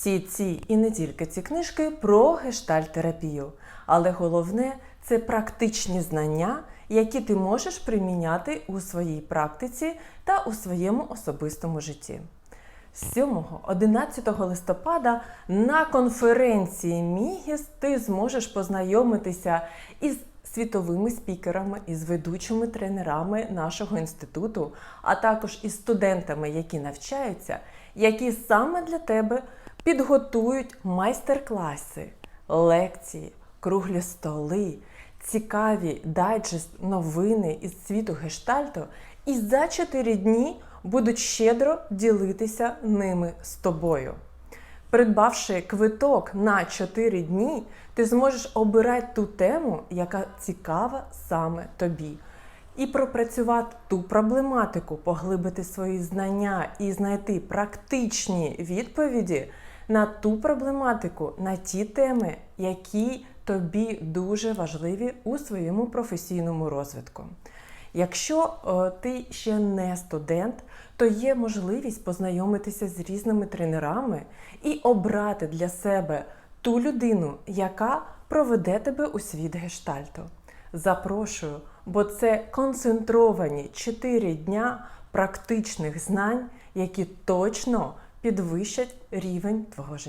Всі ці і не тільки ці книжки про гештальтерапію, але головне це практичні знання, які ти можеш приміняти у своїй практиці та у своєму особистому житті. 7-11 листопада на конференції Мігіс ти зможеш познайомитися із світовими спікерами, із ведучими тренерами нашого інституту, а також із студентами, які навчаються, які саме для тебе підготують майстер-класи, лекції, круглі столи, цікаві дайджест новини із світу гештальту, і за 4 дні будуть щедро ділитися ними з тобою. Придбавши квиток на 4 дні, ти зможеш обирати ту тему, яка цікава саме тобі. І пропрацювати ту проблематику, поглибити свої знання і знайти практичні відповіді на ту проблематику, на ті теми, які тобі дуже важливі у своєму професійному розвитку. Якщо е, ти ще не студент, то є можливість познайомитися з різними тренерами і обрати для себе ту людину, яка проведе тебе у світ гештальту. Запрошую, бо це концентровані 4 дня практичних знань, які точно підвищать рівень твого життя.